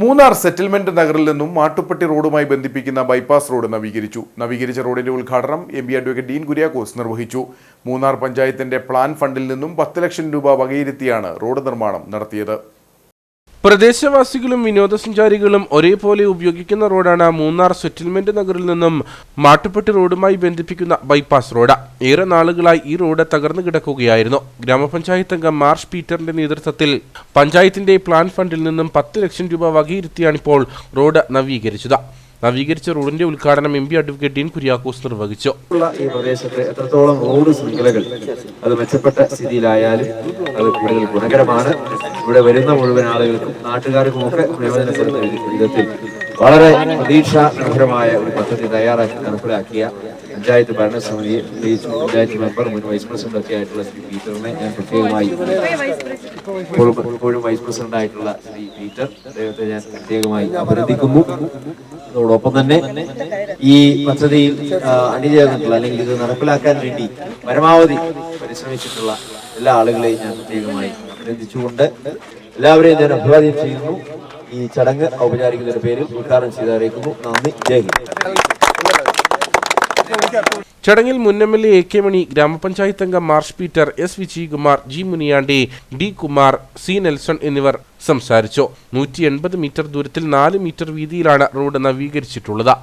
Munnar settlement നഗറിൽ നിന്നും മാട്ടുപ്പെട്ടി റോഡുമായി ബന്ധിപ്പിക്കുന്ന ബൈപ്പാസ് റോഡ് നവീകരിച്ചു. നവീകരിച്ച റോഡിന്റെ ഉദ്ഘാടനം M P advocate Dean Kuriakose നിർവഹിച്ചു. മൂന്നാർ പഞ്ചായത്തിന്റെ പ്ലാൻ ഫണ്ടിൽ നിന്നും പത്ത് ലക്ഷം രൂപ വകയിരുത്തിയാണ് റോഡ് നിർമ്മാണം നടത്തിയത്. പ്രദേശവാസികളും വിനോദസഞ്ചാരികളും ഒരേപോലെ ഉപയോഗിക്കുന്ന റോഡാണ് മൂന്നാർ സെറ്റിൽമെന്റ് നഗറിൽ നിന്നും മാട്ടുപ്പെട്ടി റോഡുമായി ബന്ധിപ്പിക്കുന്ന ബൈപ്പാസ് റോഡ്. ഏറെ നാളുകളായി ഈ റോഡ് തകർന്നു കിടക്കുകയായിരുന്നു. ഗ്രാമപഞ്ചായത്ത് അംഗം മാർഷ് പീറ്ററിന്റെ നേതൃത്വത്തിൽ പഞ്ചായത്തിന്റെ പ്ലാൻ ഫണ്ടിൽ നിന്നും പത്ത് ലക്ഷം രൂപ വകയിരുത്തിയാണിപ്പോൾ റോഡ് നവീകരിച്ചത്. നവീകരിച്ച റോഡിന്റെ ഉദ്ഘാടനം M P advocate Dean Kuriakose നിർവഹിച്ചു. ഈ പ്രദേശത്തെ എത്രത്തോളം റോഡ് ശൃംഖലകൾ അത് മെച്ചപ്പെട്ട സ്ഥിതിയിലായാലും അത് കൂടുതൽ ഗുണകരമാണ്. ഇവിടെ വരുന്ന മുഴുവൻ ആളുകൾക്കും നാട്ടുകാർക്കും ഒക്കെ വിധത്തിൽ വളരെ പ്രതീക്ഷ നിർഭരമായ ഒരു പദ്ധതി തയ്യാറാക്കി നടപ്പിലാക്കിയ പഞ്ചായത്ത് ഭരണസമിതിയെ പ്രത്യേകിച്ച് പഞ്ചായത്ത് മെമ്പർ മുൻ വൈസ് പ്രസിഡന്റ് ഒക്കെ ആയിട്ടുള്ള ശ്രീ പീറ്ററിനെ ഞാൻ പ്രത്യേകമായി ഇപ്പോഴും വൈസ് പ്രസിഡന്റ് ആയിട്ടുള്ള ശ്രീ പീറ്റർ അദ്ദേഹത്തെ ഞാൻ പ്രത്യേകമായി അഭിനന്ദിക്കുന്നു. അതോടൊപ്പം തന്നെ ഈ പദ്ധതിയിൽ അണിചേർന്നിട്ടുള്ള അല്ലെങ്കിൽ ഇത് നടപ്പിലാക്കാൻ വേണ്ടി പരമാവധി പരിശ്രമിച്ചിട്ടുള്ള എല്ലാ ആളുകളെയും ഞാൻ പ്രത്യേകമായി അഭിനന്ദിച്ചുകൊണ്ട് എല്ലാവരെയും ഞാൻ അഭിവാദ്യം ചെയ്യുന്നു. ഈ ചടങ്ങ് ഔപചാരികതയുടെ പേരിൽ ഉദ്ഘാടനം ചെയ്തറിയിക്കുന്നു. നന്ദി. ജയ് ഹിന്ദ്. ചടങ്ങിൽ മുൻ M L A K Mani ഗ്രാമപഞ്ചായത്ത് അംഗം Marsh Peter S Vijayakumar G Muniyandi D Kumar C Nelson എന്നിവർ സംസാരിച്ചു. നൂറ്റി എൺപത് മീറ്റർ ദൂരത്തിൽ നാല് മീറ്റർ വീതിയിലാണ് റോഡ് നവീകരിച്ചിട്ടുള്ളത്.